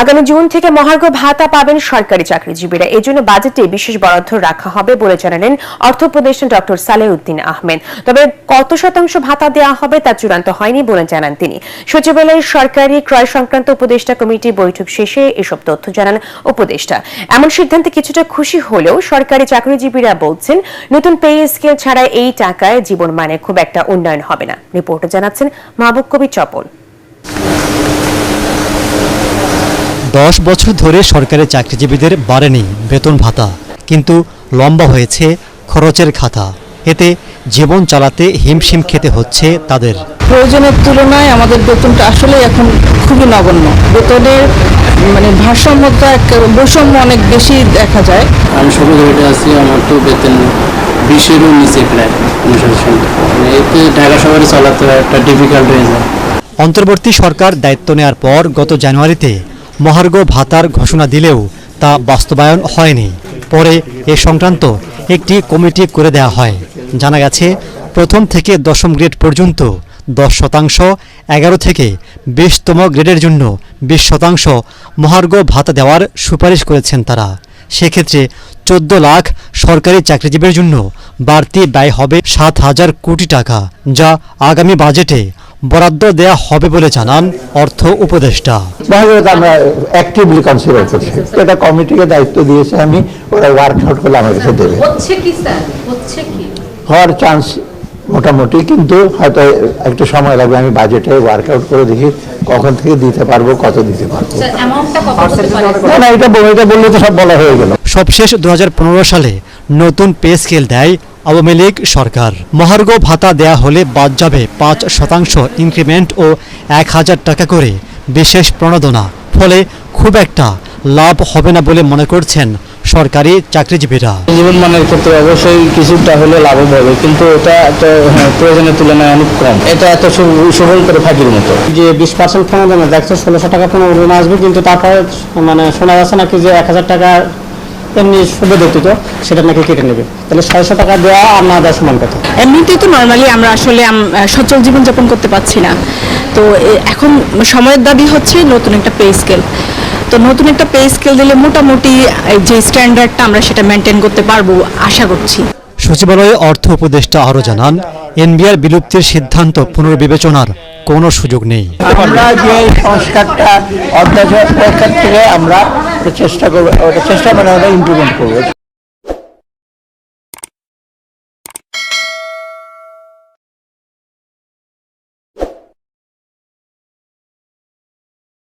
আগামী জুন থেকে মহার্ঘ ভাতা পাবেন সরকারি চাকরিজীবীরা। এই জন্য বাজেটে বিশেষ বরাদ্দ রাখা হবে বলে জানালেন অর্থ উপদেষ্টা ডক্টর সালেউদ্দিন আহমেদ। তবে কত শতাংশ ভাতা দেওয়া হবে তা চূড়ান্ত হয়নি বলে জানান তিনি। সচিবালয়ের সরকারি ক্রয় সংক্রান্ত উপদেষ্টা কমিটি বৈঠক শেষে এসব তথ্য জানান উপদেষ্টা। এমন সিদ্ধান্তে কিছুটা খুশি হলেও সরকারি চাকরিজীবীরা বলছেন, নতুন পে স্কেল ছাড়া এই টাকায় জীবন মানে খুব একটা উন্নয়ন হবে না। রিপোর্টে জানাচ্ছেন মাহবুব কবি চপল। দশ বছর ধরে সরকারি চাকরিজীবীদের বাড়েনি বেতন ভাতা কিন্তু লম্বা হয়েছে খরচের খাতা। এতে জীবন চালাতে হিমশিম খেতে হচ্ছে তাদের। প্রয়োজনের তুলনায় আমাদের বেতনটা আসলে এখন খুবই নগণ্য। বেতনের মানে ভারসাম্যতা এক- বৈষম্য অনেক বেশি দেখা যায়। আমি সবে গ্রেডে আছি আমার তো বেতন বিশেরও নিচে প্রায় মানে এতে ঢাকা শহরে চালাতে একটা ডিফিকাল্ট হয়ে। যায় অন্তর্বর্তী সরকার দায়িত্ব নেওয়ার পর গত জানুয়ারিতে মহার্ঘ ভাতার ঘোষণা দিলেও তা বাস্তবায়ন হয়নি। পরে এ সংক্রান্ত একটি কমিটি করে দেওয়া হয়। জানা গেছে, প্রথম থেকে দশম গ্রেড পর্যন্ত দশ শতাংশ, এগারো থেকে বিশতম গ্রেডের জন্য বিশ শতাংশ মহার্ঘ ভাতা দেওয়ার সুপারিশ করেছেন তারা। সেক্ষেত্রে চোদ্দ লাখ সরকারি চাকরিজীবীর জন্য বাড়তি ব্যয় হবে সাত হাজার কোটি টাকা, যা আগামী বাজেটে বরাদ্দ দেয়া হবে বলে জানান অর্থ উপদেষ্টা। মহাজনতা আমরা অ্যাক্টিভলি কনসিডার করছি। এটা কমিটিকে দায়িত্ব দিয়েছে আমি ওরা ওয়ার্কআউট করলে আমার কাছে দেবে। হচ্ছে কি স্যার? হচ্ছে কি? হওয়ার চান্স মোটামুটি কিন্তু হয়তো একটু সময় লাগবে আমি বাজেটে ওয়ার্কআউট করে দেখি কখন থেকে দিতে পারব কত দিতে পারব। স্যার অ্যামাউন্টটা কত হতে পারে না না এটা বল- এটা বললে তো সব বলা হয়ে গেল। সবশেষ দু হাজার পনেরো সালে নতুন পে স্কেল দেয় আওয়ামী লীগ সরকার। মহার্ঘ ভাতা দেয়া হলে বাদ যাবে পাঁচ শতাংশ ইনক্রিমেন্ট ও এক হাজার টাকা করে বিশেষ প্রণোদনা। ফলে খুব একটা লাভ হবে না বলে মনে করছেন সরকারি চাকরিজীবীরা। জীবন মানের ক্ষেত্রে অবশ্যই কিছুটা হলে লাভ হবে কিন্তু এটা তো হ্যাঁ, প্রয়োজনের তুলনায় অনেক কম। এটা এত সু- করে ফাঁকির মতো। যে বিশ পার্সেন্ট প্রণোদনা দেখছে ষোলোশো টাকা প্রণোদনা আসবে কিন্তু তারপরে মানে শোনা যাচ্ছে নাকি যে এক হাজার টাকা এমনি শুভে দেখতো সেটা নাকি কেটে নেবে। তাহলে ছয়শো টাকা দেওয়া আর না দেওয়া সমান কথা। এমনিতেই তো নর্মালি আমরা আসলে সচল জীবনযাপন করতে পারছি না। তো এখন সময়ের দাবি হচ্ছে নতুন একটা পে স্কেল তো নতুন একটা পে স্কেল দিলে মোটামুটি যে স্ট্যান্ডার্ডটা আমরা সেটা মেনটেন করতে পারব আশা করছি। সচিবালয়ে অর্থ উপদেষ্টা আরও জানান এনবিআর বিলুপ্তির সিদ্ধান্ত পুনর্বিবেচনার কোনো সুযোগ নেই। আমরা যে সংস্কারটা অধ্যাদেশ থেকে আমরা চেষ্টা করব চেষ্টা মানে আমরা ইমপ্লিমেন্ট করব।